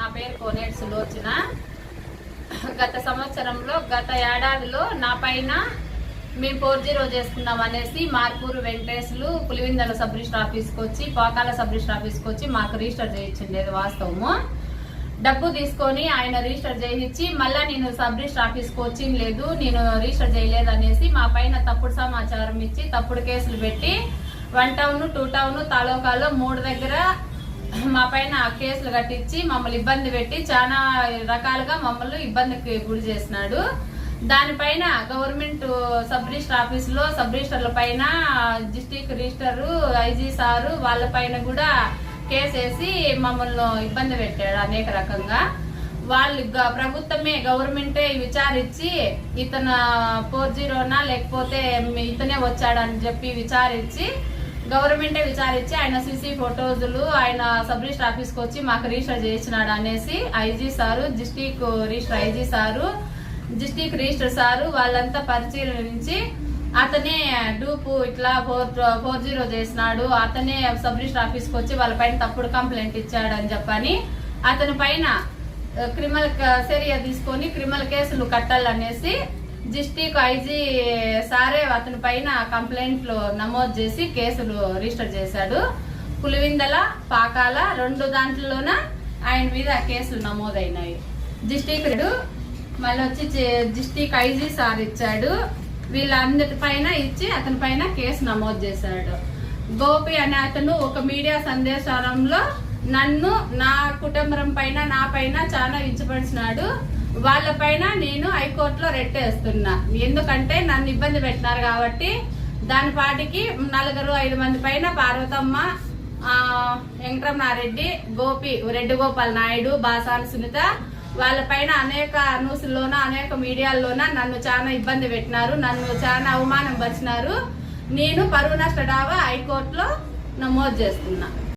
నా పేరు కోనేటి సులోచన. గత సంవత్సరంలో గత ఏడాదిలో నా పైన మేము ఫోర్ జీరో చేసుకున్నాం అనేసి మార్పూరు వెంకటేశ్లు పులివిందల సబ్ రిజిస్టర్ ఆఫీస్కి వచ్చి పోకాల సబ్ రిజిస్టర్ ఆఫీస్కి వచ్చి మాకు రిజిస్టర్ చేయించిండేది వాస్తవము. డబ్బు తీసుకొని ఆయన రిజిస్టర్ చేయించి మళ్ళా నేను సబ్ రిజిస్టర్ ఆఫీస్కి వచ్చింది లేదు నేను రిజిస్టర్ చేయలేదు అనేసి మా పైన తప్పుడు సమాచారం ఇచ్చి తప్పుడు కేసులు పెట్టి వన్ టౌన్ టూ టౌన్ తాలూకాలో మూడు దగ్గర మా పైన కేసులు కట్టించి మమ్మల్ని ఇబ్బంది పెట్టి చాలా రకాలుగా మమ్మల్ని ఇబ్బందికి గురి చేసినాడు. దానిపైన గవర్నమెంట్ సబ్ రిజిస్టర్ ఆఫీస్లో సబ్ రిజిస్టర్ల పైన డిస్టిక్ రిజిస్టర్ ఐజీ సారు వాళ్ళ పైన కూడా కేసు వేసి మమ్మల్ని ఇబ్బంది పెట్టాడు అనేక రకంగా. వాళ్ళు గ- ప్రభుత్వమే గవర్నమెంటే విచారించి ఇతను ఫోర్ జీరోనా లేకపోతే ఇతనే వచ్చాడని చెప్పి విచారించి గవర్నమెంటే విచారించి ఆయన సీసీ ఫోటోజులు ఆయన సబ్ రిజిస్టర్ ఆఫీస్కి వచ్చి మాకు రిజిస్టర్ చేసినాడు అనేసి IG sir district registrar IG sir district registrar sir వాళ్ళంతా పరిశీలించి అతనే డూపు ఇట్లా ఫోర్ ఫోర్ జీరో చేసినాడు అతనే సబ్ రిజిస్టర్ ఆఫీస్కి వచ్చి వాళ్ళ పైన తప్పుడు కంప్లైంట్ ఇచ్చాడు అని చెప్పని అతని పైన క్రిమినల్ చర్య తీసుకొని క్రిమినల్ కేసులు కట్టాలనేసి డిస్టిక్ ఐజీ సారే అతని పైన కంప్లైంట్లు నమోదు చేసి కేసులు రిజిస్టర్ చేశాడు. పులివిందల పాకాల రెండు దాంట్లోన ఆయన మీద కేసులు నమోదైనాయి. డిస్టిక్ మళ్ళీ వచ్చి డిస్టిక్ ఐజీ సార్ ఇచ్చాడు. వీళ్ళందరి పైన ఇచ్చి అతని పైన కేసు నమోదు చేశాడు. గోపి అనే అతను ఒక మీడియా సందేశాలంలో నన్ను నా కుటుంబం పైన నా పైన చాలా ఇచ్చపరిచినాడు వాళ్ళ పైన నేను హైకోర్టులో రెట్టేస్తున్నా ఎందుకంటే నన్ను ఇబ్బంది పెట్టినారు కాబట్టి దాని పాటికి నలుగురు ఐదు మంది పైన పార్వతమ్మ వెంకటరమణారెడ్డి గోపి రెడ్డి గోపాల్ నాయుడు బాసాని సునీత వాళ్ళ పైన అనేక న్యూస్లోన అనేక మీడియాల్లోన నన్ను చాలా ఇబ్బంది పెట్టినారు నన్ను చాలా అవమానం పరిచినారు. నేను పరువు నష్ట డావా హైకోర్టులో నమోదు చేస్తున్నా.